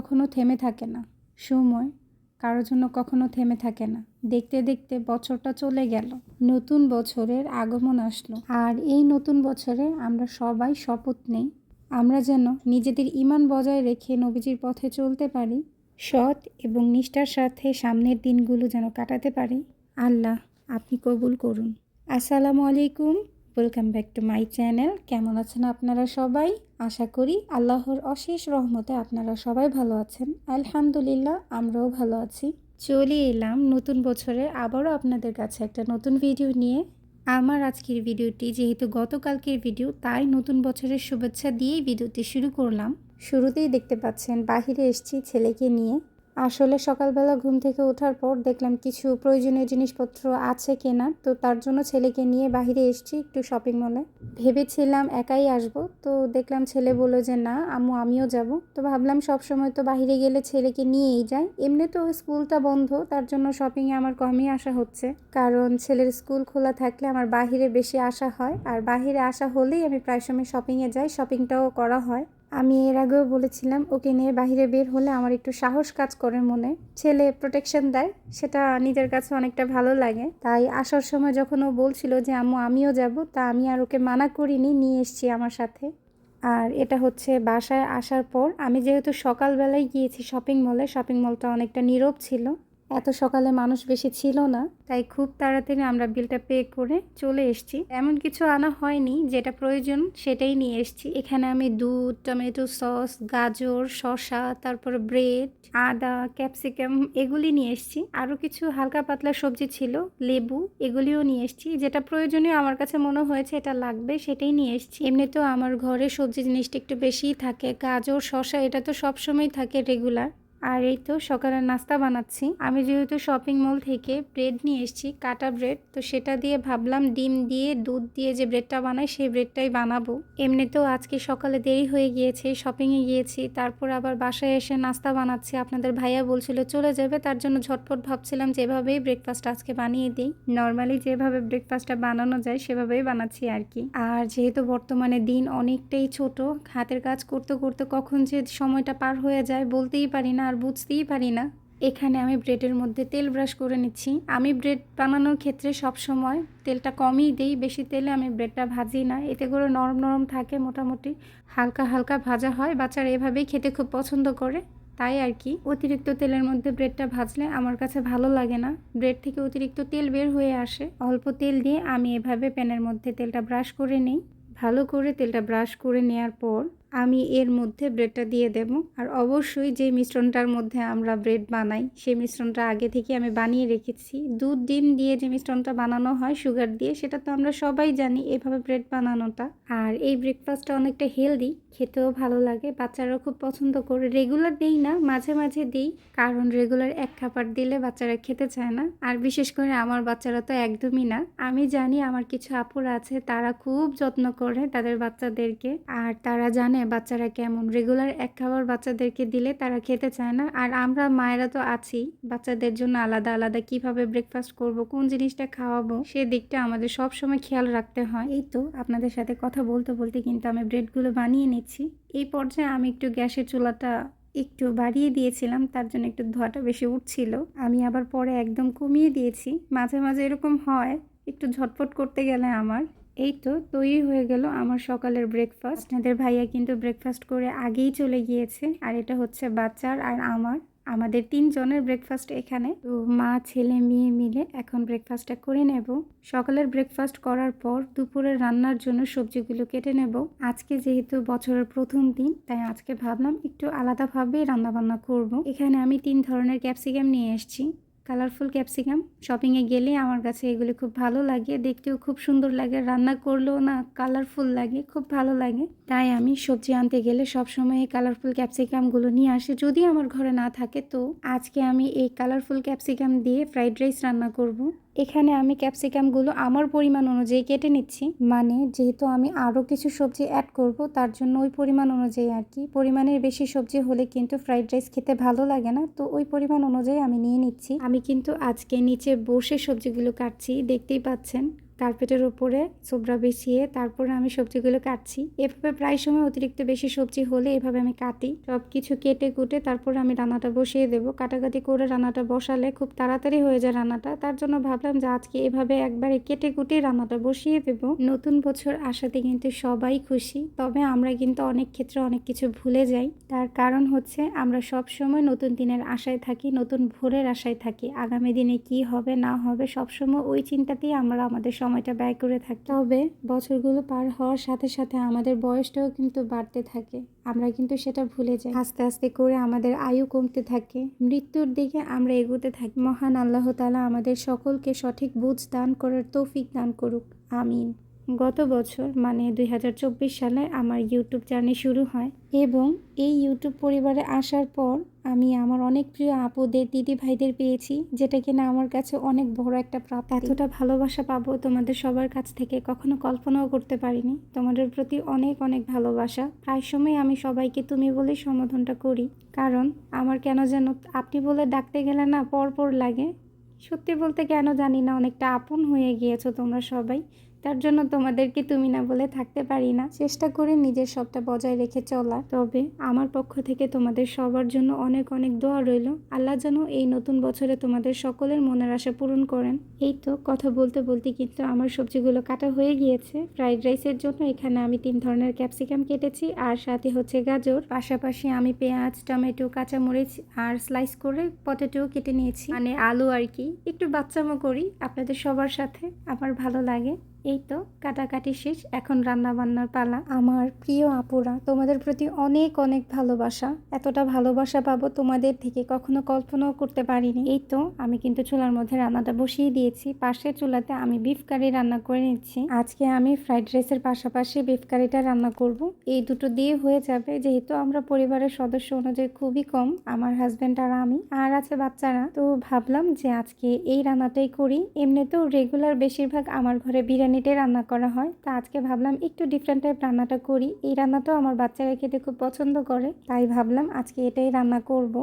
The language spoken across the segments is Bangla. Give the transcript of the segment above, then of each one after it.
কখনো থেমে থাকে না। সময় কারোর জন্য কখনো থেমে থাকে না। দেখতে দেখতে বছরটা চলে গেল। নতুন বছরের আগমন আসলো। আর এই নতুন বছরে আমরা সবাই শপথ নেই। আমরা যেন নিজেদের ইমান বজায় রেখে নবীজির পথে চলতে পারি। সৎ এবং নিষ্ঠার সাথে সামনের দিনগুলো যেন কাটাতে পারি। আল্লাহ, আপনি কবুল করুন। আসসালামু আলাইকুম। Welcome back to my channel কেমন আছেন আপনারা সবাই? আশা করি আল্লাহর অশেষ রহমতে আপনারা সবাই ভালো আছেন। আলহামদুলিল্লাহ, আমরাও ভালো আছি। চলে এলাম নতুন বছরে আবারও আপনাদের কাছে একটা নতুন ভিডিও নিয়ে। আমার আজকের ভিডিওটি যেহেতু গতকালকের ভিডিও তাই নতুন বছরের শুভেচ্ছা দিয়েই ভিডিওটি শুরু করলাম। শুরুতেই দেখতে পাচ্ছেন, বাহিরে এসেছি ছেলেকে নিয়ে। আসলে সকালবেলা ঘুম থেকে ওঠার পর দেখলাম কিছু প্রয়োজনীয় জিনিসপত্র আছে কেনার তো তার জন্য ছেলেকে নিয়ে বাইরে এসেছি একটু শপিং মলে ভেবেছিলাম একাই আসব, তো দেখলাম ছেলে বলল যে, না, আম্মু, আমিও যাব। তো ভাবলাম সব সময় তো বাইরে গেলে ছেলেকে নিয়েই যাই। এমনি তো স্কুলটা বন্ধ, তার জন্য শপিংয়ে আমার কমই আসা হচ্ছে। কারণ ছেলের স্কুল খোলা থাকলে আমার বাহিরে বেশি আসা হয়। আর বাহিরে আসা হলেই আমি প্রায় সময় শপিংয়ে যাই শপিংটাও করা হয়। আমি এর আগেও বলেছিলাম, ওকে নিয়ে বাইরে বের হলে আমার একটু সাহস কাজ করে মনে। ছেলে প্রোটেকশন দেয়, সেটা নিজের কাছে অনেকটা ভালো লাগে। তাই আসার সময় যখন ও বলছিল যে, আম্মু, আমিও যাব, তা আমি আর ওকে মানা করিনি, নিয়ে এসছি আমার সাথে। আর এটা হচ্ছে বাসায় আসার পর, আমি যেহেতু সকালবেলায় গিয়েছি শপিং মলে শপিং মলটা অনেকটা নীরব ছিল। এত সকালে মানুষ বেশি ছিল না, তাই খুব তাড়াতাড়ি আমরা বিলটা পে করে চলে এসেছি। এমন কিছু আনা হয়নি, যেটা প্রয়োজন সেটাই নিয়ে এসেছি। এখানে আমি দুধ, টমেটো সস, গাজর শশা তারপর ব্রেড, আদা, ক্যাপসিকাম এগুলি নিয়ে এসেছি। আরও কিছু হালকা পাতলা সবজি ছিল, লেবু এগুলিও নিয়ে এসেছি। যেটা প্রয়োজনীয় আমার কাছে মনে হয়েছে এটা লাগবে সেটাই নিয়ে এসেছি। এমনিতেও আমার ঘরে সবজি জিনিসটা একটু বেশিই থাকে, গাজর, শসা এটা তো সবসময় থাকে রেগুলার আর এই তো সকালের নাস্তা বানাচ্ছি। আমি যেহেতু শপিং মল থেকে ব্রেড নিয়ে এসেছি, কাটা ব্রেড তো সেটা দিয়ে ভাবলাম ডিম দিয়ে, দুধ দিয়ে যে ব্রেডটা বানাই, সেই ব্রেডটাই বানাবো। এমনিতেও আজকে সকালে দেরি হয়ে গিয়েছে শপিংয়ে গিয়েছি, তারপর আবার বাসায় এসে নাস্তা বানাচ্ছি। আপনাদের ভাইয়া বলছিল চলে যাবে, তার জন্য ঝটপট ভাবছিলাম যেভাবেই ব্রেকফাস্ট আজকে বানিয়ে দিই। নর্মালি যেভাবে ব্রেকফাস্টটা বানানো যায়, সেভাবেই বানাচ্ছি আর কি। আর যেহেতু বর্তমানে দিন অনেকটাই ছোট, হাতের কাজ করতে করতে কখন যে সময়টা পার হয়ে যায় বলতেই পারি না। আর বুঝতেই পারি না। এখানে আমি ব্রেডের মধ্যে তেল ব্রাশ করে নিচ্ছি। আমি ব্রেড বানানোর ক্ষেত্রে সব সময় তেলটা কমই দিই, বেশি তেলে আমি ব্রেডটা ভাজি না। এতে করে নরম নরম থাকে মোটামুটি। হালকা হালকা ভাজা হয়। বাচ্চারা এভাবেই খেতে খুব পছন্দ করে। তাই আর কি। অতিরিক্ত তেলের মধ্যে ব্রেডটা ভাজলে আমার কাছে ভালো লাগে না। ব্রেড থেকে অতিরিক্ত তেল বের হয়ে আসে। অল্প তেল দিয়ে আমি এভাবে প্যানের মধ্যে তেলটা ব্রাশ করে নিই। ভালো করে তেলটা ব্রাশ করে নেওয়ার পর আমি এর মধ্যে ব্রেডটা দিয়ে দেব। আর অবশ্যই যে মিশ্রণটার মধ্যে আমরা ব্রেড বানাই, সেই মিশ্রণটা আগে থেকে আমি বানিয়ে রেখেছি। দুধ, ডিম দিয়ে যে মিশ্রণটা বানানো হয়, সুগার দিয়ে, সেটা তো আমরা সবাই জানি এভাবে ব্রেড বানানোটা। আর এই ব্রেকফাস্টটা অনেকটা হেলদি, খেতেও ভালো লাগে, বাচ্চারাও খুব পছন্দ করে। রেগুলার দিই না, মাঝে মাঝে দিই, কারণ রেগুলার এক খাবার দিলে বাচ্চারা খেতে চায় না। আর বিশেষ করে আমার বাচ্চারা তো একদমই না। আমি জানি আমার কিছু আপুরা আছে, তারা খুব যত্ন করে তাদের বাচ্চাদেরকে। আর তারা জানে বাচ্চারা কেমন? রেগুলার এক খাবার বাচ্চাদেরকে দিলে তারা খেতে চায় না? আর আমরা মায়েরা তো আছি, বাচ্চাদের জন্য আলাদা আলাদা কীভাবে ব্রেকফাস্ট করব, কোন জিনিসটা খাওয়াবো সে দিকটা আমাদের সব সময় খেয়াল রাখতে হয়। এই তো আপনাদের সাথে কথা বলতে বলতে কিন্তু আমি ব্রেডগুলো বানিয়ে নিচ্ছি। এই পর্যায়ে আমি একটু গ্যাসের চুলাটা একটু বাড়িয়ে দিয়েছিলাম, তার জন্য একটু ধোয়াটা বেশি উঠছিল। আমি আবার পরে একদম কমিয়ে দিয়েছি। মাঝে মাঝে এরকম হয়, একটু ঝটপট করতে গেলে আমার। এই তো তৈরি হয়ে গেল আমার সকালের ব্রেকফাস্ট আপনাদের ভাইয়া কিন্তু ব্রেকফাস্ট করে আগেই চলে গিয়েছে, আর এটা হচ্ছে বাচ্চার আর আমার। আমাদের তিনজনের ব্রেকফাস্ট এখানে। তো মা, ছেলে, মেয়ে মিলে এখন ব্রেকফাস্টটা করে নেব। সকালের ব্রেকফাস্ট করার পর দুপুরের রান্নার জন্য সবজিগুলো কেটে নেব। আজকে যেহেতু বছরের প্রথম দিন, তাই আজকে ভাবলাম একটু আলাদাভাবেই রান্নাবান্না করব। এখানে আমি তিন ধরনের ক্যাপসিকাম নিয়ে এসেছি। Colourful capsicum. শপিংয়ে গেলে আমার কাছে এগুলি খুব ভালো লাগে, দেখতেও খুব সুন্দর লাগে, রান্না করলেও না কালারফুল লাগে, খুব ভালো লাগে। তাই আমি সবজি আনতে গেলে সবসময় এই কালারফুল ক্যাপসিকামগুলো নিয়ে আসি। যদি আমার ঘরে না থাকে তো আজকে আমি এই কালারফুল ক্যাপসিকাম দিয়ে ফ্রাইড রাইস রান্না করব। এখানে আমি ক্যাপসিকামগুলো আমার পরিমাণ অনুযায়ী কেটে নিচ্ছি। মানে যেহেতু আমি আরও কিছু সবজি অ্যাড করব, তার জন্য ওই পরিমাণ অনুযায়ী আর কি। পরিমাণের বেশি সবজি হলে কিন্তু ফ্রাইড রাইস খেতে ভালো লাগে না, তো ওই পরিমাণ অনুযায়ী আমি নিয়ে নিচ্ছি। আমি কিন্তু আজকে নিচে বসে সবজিগুলো কাটছি, দেখতেই পাচ্ছেন। কার্পেটের উপরে সোবরা বিছিয়ে তারপরে আমি সবজিগুলো কাটছি। এভাবে প্রায় সময় অতিরিক্ত বেশি সবজি হলে এভাবে আমি কাটি। সব কিছু কেটে কুটে তারপরে আমি রান্নাটা বসিয়ে দেবো। কাটাকাটি করে রান্নাটা বসালে খুব তাড়াতাড়ি হয়ে যায় রান্নাটা। তার জন্য ভাবলাম যে আজকে এভাবে একবারে কেটে কুটে রান্নাটা বসিয়ে দেবো। নতুন বছর আসাতে কিন্তু সবাই খুশি। তবে আমরা কিন্তু অনেক ক্ষেত্রে অনেক কিছু ভুলে যাই। তার কারণ হচ্ছে আমরা সব সময় নতুন দিনের আশায় থাকি, নতুন ভোরের আশায় থাকি। আগামী দিনে কি হবে, না হবে, সবসময় ওই চিন্তাতেই আমরা আমাদের সময়টা ব্যয় করে থাকি। তবে বছরগুলো পার হওয়ার সাথে সাথে আমাদের বয়সটাও কিন্তু বাড়তে থাকে। আমরা কিন্তু সেটা ভুলে যাই। আস্তে আস্তে করে আমাদের আয়ু কমতে থাকে। মৃত্যুর দিকে আমরা এগোতে থাকি। মহান আল্লাহ তালা আমাদের সকলকে সঠিক বুঝ দান করার তৌফিক দান করুক। আমিন। গত বছর মানে দুই হাজার চব্বিশ সালে আমার ইউটিউব জার্নি শুরু হয় এবং এই ইউটিউব পরিবারে আসার পর আমি আমার অনেক প্রিয় আপুদের দিদি ভাইদের পেয়েছি, যেটা কিনা আমার কাছে অনেক বড় একটা প্রাপ্তি। এতটা ভালোবাসা পাবো তোমাদের সবার কাছ থেকে, কখনো কল্পনাও করতে পারিনি। তোমাদের প্রতি অনেক অনেক ভালোবাসা। প্রায় সময় আমি সবাইকে তুমি বলেই সম্বোধনটা করি, কারণ আমার কেন যেন আপনি বলে ডাকতে গেলে না পর পর লাগে। সত্যি বলতে কেন জানি না, অনেকটা আপন হয়ে গিয়েছো তোমরা সবাই। তার জন্য তোমাদেরকে তুমি না বলে থাকতে পারি না। চেষ্টা করে নিজের সবটা বজায় রেখে চলা। তবে আমার পক্ষ থেকে তোমাদের সবার জন্য অনেক অনেক দোয়া রইল। আল্লাহ যেন এই নতুন বছরে তোমাদের সকলের মনের আশা পূরণ করেন। এই তো কথা বলতে বলতে কিন্তু আমার সবজিগুলো কাটা হয়ে গিয়েছে। ফ্রাইড রাইসের জন্য এখানে আমি তিন ধরনের ক্যাপসিকাম কেটেছি আর সাথে হচ্ছে গাজর। পাশাপাশি আমি পেঁয়াজ, টমেটো, কাঁচামরিচ আর স্লাইস করে পটেটো কেটে নিয়েছি। মানে আলু আর কি। একটু বাচ্চামো করি আপনাদের সবার সাথে। আমার ভালো লাগে। এই তো কাটাকাটি শেষ, এখন রান্না বান্নার পালা। আমার প্রিয় আপুরা, তোমাদের প্রতি অনেক অনেক ভালোবাসা। এতটা ভালোবাসা পাবো তোমাদের থেকে কখনো কল্পনাও করতে পারিনি। এই তো আমি কিন্তু চুলার মধ্যে রান্নাটা বসিয়ে দিয়েছি। পাশের চুলাতে আমি বিফ কারি রান্না করে নিচ্ছি। আজকে আমি ফ্রাইড রাইসের পাশাপাশি বিফ কারিটা রান্না করব। এই দুটো দিয়ে হয়ে যাবে, যেহেতু আমরা পরিবারের সদস্য অনুযায়ী খুবই কম, আমার হাজব্যান্ড আর আমি, আর আছে বাচ্চারা। তো ভাবলাম যে আজকে এই রান্নাটাই করি। এমনিতেও রেগুলার বেশিরভাগ আমার ঘরে বিরিয়ানি বিরিয়ানিটাই রান্না করা হয়। তা আজকে ভাবলাম একটু ডিফারেন্ট টাইপ রান্নাটা করি। এই রান্না তো আমার বাচ্চারা খেতে খুব পছন্দ করে। তাই ভাবলাম আজকে এটাই রান্না করব।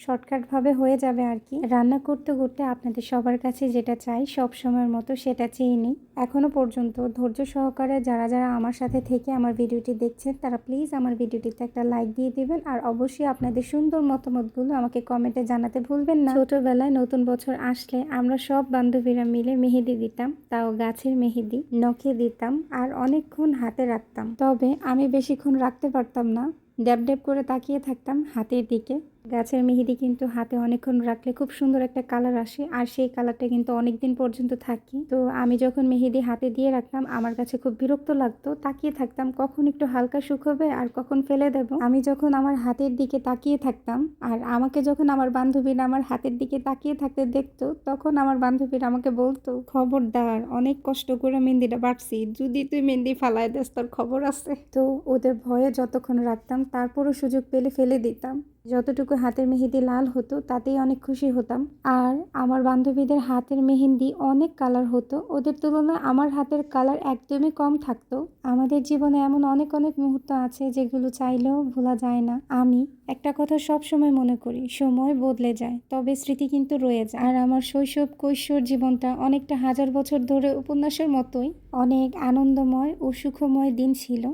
শর্টকাটভাবে হয়ে যাবে আর কি। রান্না করতে করতে আপনাদের সবার কাছে যেটা চাই, সব সময়ের মতো সেটা চেয়ে নিই। এখনও পর্যন্ত ধৈর্য সহকারে যারা যারা আমার সাথে থেকে আমার ভিডিওটি দেখছেন, তারা প্লিজ আমার ভিডিওটিতে একটা লাইক দিয়ে দিবেন। আর অবশ্যই আপনাদের সুন্দর মতামতগুলো আমাকে কমেন্টে জানাতে ভুলবেন না। ছোটবেলায় নতুন বছর আসলে আমরা সব বান্ধবীরা মিলে মেহেদি দিতাম, তাও গাছের মেহেদি, নখে দিতাম আর অনেকক্ষণ হাতে রাখতাম। তবে আমি বেশিক্ষণ রাখতে পারতাম না। ড্যাব ড্যাব করে তাকিয়ে থাকতাম হাতের দিকে। গাছের মেহেদি কিন্তু হাতে অনেকক্ষণ রাখলে খুব সুন্দর একটা কালার আসে, আর সেই কালারটা কিন্তু অনেক দিন পর্যন্ত থাকি। তো আমি যখন মেহেদি হাতে দিয়ে রাখতাম, আমার কাছে খুব বিরক্ত লাগতো। তাকিয়ে থাকতাম, কখন একটু হালকা শুকোবে আর কখন ফেলে দেব। আমি যখন আমার হাতের দিকে তাকিয়ে থাকতাম, আর আমাকে যখন আমার বান্ধবীরা আমার হাতের দিকে তাকিয়ে থাকতে দেখতো, তখন আমার বান্ধবীরা আমাকে বলতো, খবরদার, অনেক কষ্ট করে মেহেন্দিটা বাড়ছি যদি তুই মেহেন্দি ফালাই দেস, তোর খবর আছে। তো ওদের ভয়ে যতক্ষণ রাখতাম তারপরও সুযোগ পেলে ফেলে দিতাম। যতটুকু হাতের মেহেদি লাল হতো, তাতেই অনেক খুশি হতাম। আর আমার বান্ধবীদের হাতের মেহেন্দি অনেক কালার হতো। ওদের তুলনায় আমার হাতের কালার একদমই কম থাকতো। আমাদের জীবনে এমন অনেক অনেক মুহূর্ত আছে যেগুলো চাইলেও ভোলা যায় না। আমি একটা কথা সব সময় মনে করি, সময় বদলে যায়, তবে স্মৃতি কিন্তু রয়ে যায়। আর আমার শৈশব কৈশোর জীবনটা অনেকটা হাজার বছর ধরে উপন্যাসের মতোই। অনেক আনন্দময় ও সুখময় দিন ছিল।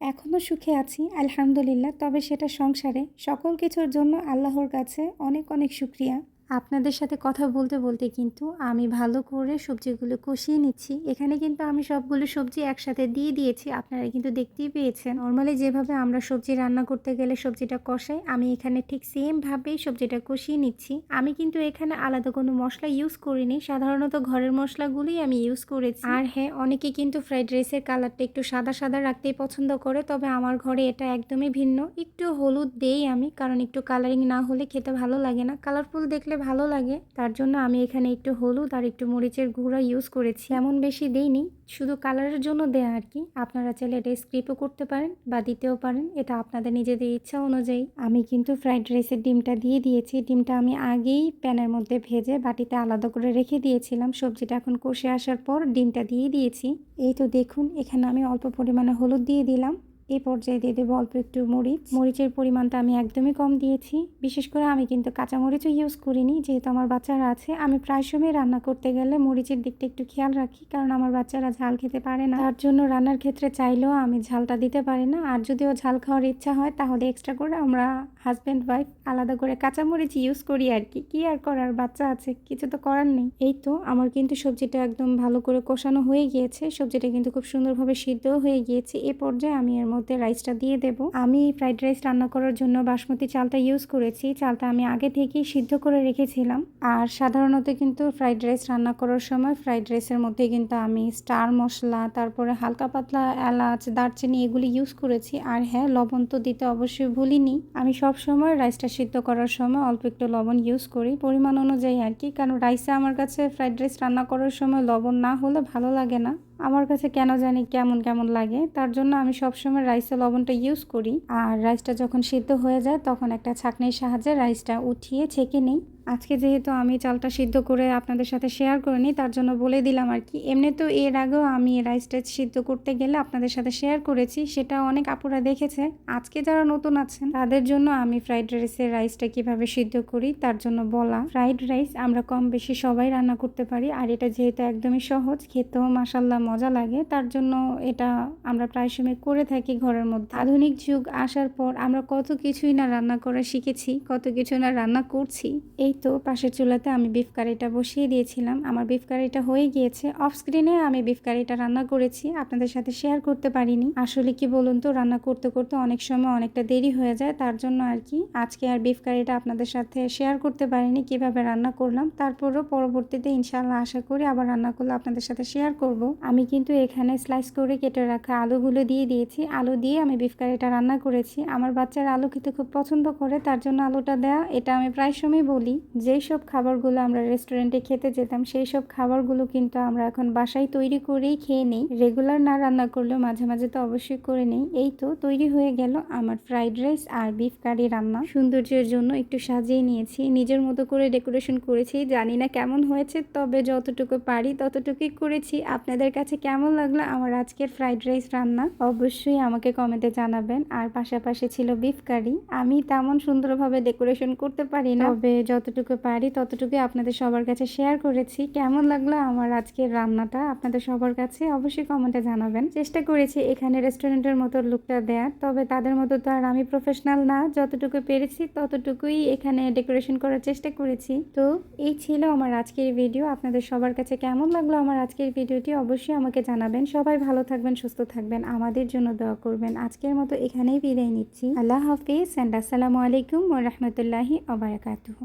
এখনও সুখে আছি, আলহামদুলিল্লাহ। তবে সেটা সংসারে, সকল কিছুর জন্য আল্লাহর কাছে অনেক অনেক শুক্রিয়া। আপনাদের সাথে কথা বলতে বলতে কিন্তু আমি ভালো করে সবজিগুলো কষিয়ে নিচ্ছি। এখানে কিন্তু আমি সবগুলো সবজি একসাথে দিয়ে দিয়েছি, আপনারা কিন্তু দেখতেই পেয়েছেন। নর্মালি যেভাবে আমরা সবজি রান্না করতে গেলে সবজিটা কষাই, আমি এখানে ঠিক সেমভাবেই সবজিটা কষিয়ে নিচ্ছি। আমি কিন্তু এখানে আলাদা কোনো মশলা ইউজ করিনি, সাধারণত ঘরের মশলাগুলোই আমি ইউজ করেছি। আর হ্যাঁ অনেকে কিন্তু ফ্রাইড রাইসের কালারটা একটু সাদা সাদা রাখতেই পছন্দ করে, তবে আমার ঘরে এটা একদমই ভিন্ন। একটু হলুদ দেই আমি, কারণ একটু কালারিং না হলে খেতে ভালো লাগে না। কালারফুল দেখলে ভালো লাগে। তার জন্য আমি এখানে একটু হলুদ আর একটু মরিচের গুঁড়া ইউজ করেছি। এমন বেশি দেইনি, শুধু কালারের জন্য দেয়া আর কি। আপনারা চাইলে এটা স্ক্রিপও করতে পারেন বা দিতেও পারেন। এটা আপনাদের নিজেদের ইচ্ছা অনুযায়ী। আমি কিন্তু ফ্রাইড রাইসের ডিমটা দিয়ে দিয়েছি। ডিমটা আমি আগেই প্যানের মধ্যে ভেজে বাটিতে আলাদা করে রেখে দিয়েছিলাম। সবজিটা এখন কষে আসার পর ডিমটা দিয়ে দিয়েছি। এই তো দেখুন, এখানে আমি অল্প পরিমাণে হলুদ দিয়ে দিলাম। এই পর্যায়ে দিয়ে দেবো অল্প একটু মরিচ। মরিচের পরিমাণটা আমি একদমই কম দিয়েছি। বিশেষ করে আমি কিন্তু কাঁচা মরিচও ইউজ করিনি। যেহেতু আমার বাচ্চারা আছে, আমি প্রায় সময় রান্না করতে গেলে মরিচের দিকটা একটু খেয়াল রাখি, কারণ আমার বাচ্চারা ঝাল খেতে পারে না। তার জন্য রান্নার ক্ষেত্রে চাইলেও আমি ঝালটা দিতে পারি না। আর যদিও ঝাল খাওয়ার ইচ্ছা হয়, তাহলে এক্সট্রা করে আমরা হাজব্যান্ড ওয়াইফ আলাদা করে কাঁচামরিচ ইউজ করি আর কি। কি আর করার, বাচ্চা আছে, কিছু তো করার নেই। এই তো আমার কিন্তু সবজিটা একদম ভালো করে কষানো হয়ে গিয়েছে। সবজিটা কিন্তু খুব সুন্দরভাবে সিদ্ধও হয়ে গিয়েছে। এ পর্যায়ে আমি এর মধ্যে রাইসটা দিয়ে দেব। আমি ফ্রাইড রাইস রান্না করার জন্য বাসমতি চালটা ইউজ করেছি। চালটা আমি আগে থেকেই সিদ্ধ করে রেখেছিলাম। আর সাধারণত কিন্তু ফ্রাইড রাইস রান্না করার সময় ফ্রাইড রাইসের মধ্যে কিন্তু আমি স্টার মশলা, তারপরে হালকা পাতলা এলাচ, দারচিনি এগুলি ইউজ করেছি। আর হ্যাঁ লবণ তো দিতে অবশ্যই ভুলিনি। আমি সব সময় রাইসটা সিদ্ধ করার সময় অল্প একটু লবণ ইউজ করি পরিমাণ অনুযায়ী আর কি। কারণ রাইসে আমার কাছে ফ্রাইড রাইস রান্না করার সময় লবণ না হলে ভালো লাগে না। আমার কাছে কেন জানি কেমন কেমন লাগে। তার জন্য আমি সবসময় রাইসে লবণটা ইউজ করি। আর রাইসটা যখন সিদ্ধ হয়ে যায়, তখন একটা ছাঁকনির সাহায্যে রাইসটা উঠিয়ে ছেঁকে নিই। আজকে যেহেতু আমি চালটা সিদ্ধ করে আপনাদের সাথে শেয়ার করে নিই তার জন্য বলে দিলাম আর কি। এমনি তো এর আগেও আমি রাইসটা সিদ্ধ করতে গেলে আপনাদের সাথে শেয়ার করেছি, সেটা অনেক আপুরা দেখেছে। আজকে যারা নতুন আছেন, তাদের জন্য আমি ফ্রাইড রাইসের রাইসটা কীভাবে সিদ্ধ করি, তার জন্য বলা। ফ্রাইড রাইস আমরা কম বেশি সবাই রান্না করতে পারি, আর এটা যেহেতু একদমই সহজ, খেতেও মাসাল্লাহ মজা লাগে, তার জন্য এটা আমরা প্রায় সময় করে থাকি ঘরের মধ্যে। আধুনিক যুগ আসার পর আমরা কত কিছুই না রান্না করা শিখেছি, কত কিছু না রান্না করছি। এই তো পাশের চুলাতে আমি বিফ কারিটা বসিয়ে দিয়েছিলাম। আমার বিফ কারিটা হয়ে গিয়েছে। অফ স্ক্রিনে আমি বিফ কারিটা রান্না করেছি। আপনাদের সাথে শেয়ার করতে পারিনি। আসলে কি বলুন তো, রান্না করতে করতে অনেক সময় অনেকটা দেরি হয়ে যায়। তার জন্য আর কি আজকে আর বিফ কারিটা আপনাদের সাথে শেয়ার করতে পারিনি, কীভাবে রান্না করলাম। তারপরও পরবর্তীতে ইনশাল্লাহ আশা করি আবার রান্না করলে আপনাদের সাথে শেয়ার করব। আমি কিন্তু এখানে স্লাইস করে কেটে রাখা আলুগুলো দিয়ে দিয়েছি। আলু দিয়ে আমি বিফ কারিটা রান্না করেছি। আমার বাচ্চারা আলু খেতে খুব পছন্দ করে, তার জন্য আলুটা দেয়া, এটা আমি প্রায় সময় বলি। যেই সব খাবারগুলো আমরা রেস্টুরেন্টে খেতে যেতাম, সেই সব খাবারগুলো কিন্তু আমরা এখন বাসায় তৈরি করেই খেয়ে নিই। রেগুলার না রান্না করলেও মাঝে মাঝে তো অবশ্যই করে নিই। এই তো তৈরি হয়ে গেল আমার ফ্রাইড রাইস আর বিফ কারি রান্না। সৌন্দর্যের জন্য একটু সাজিয়ে নিয়েছি। নিজের মতো করে ডেকোরেশন করেছি। জানি না কেমন হয়েছে, তবে যতটুকু পারি ততটুকুই করেছি। আপনাদের কাছে কেমন লাগল আমার আজকের ফ্রাইড রাইস রান্না? অবশ্যই আমাকে কমেন্টে জানাবেন। আর পাশাপাশি ছিল বিফ কারি আমি তেমন সুন্দরভাবে ডেকোরেশন করতে পারি না। তবে যতটুকু পারি, ততটুকুই আপনাদের সবার কাছে শেয়ার করেছি। কেমন লাগল আমার আজকের রান্নাটা? আপনাদের সবার কাছে অবশ্যই কমেন্টে জানাবেন। চেষ্টা করেছি এখানে রেস্টুরেন্টের মতো লুকটা দেওয়ার তবে তাদের মতো তো আর আমি প্রফেশনাল না। যতটুকু পেরেছি, ততটুকুই এখানে ডেকোরেশন করার চেষ্টা করেছি। তো এই ছিল আমার আজকের ভিডিও আপনাদের সবার কাছে কেমন লাগল আমার আজকের ভিডিওটি অবশ্যই আমাকে জানাবেন। সবাই ভালো থাকবেন, সুস্থ থাকবেন, আমাদের জন্য দোয়া করবেন। আজকের মতো এখানেই বিদায় নিচ্ছি। আল্লাহ হাফিজ অ্যান্ড আসসালামু আলাইকুম ও রহমতুল্লাহি আবরাকাতুহু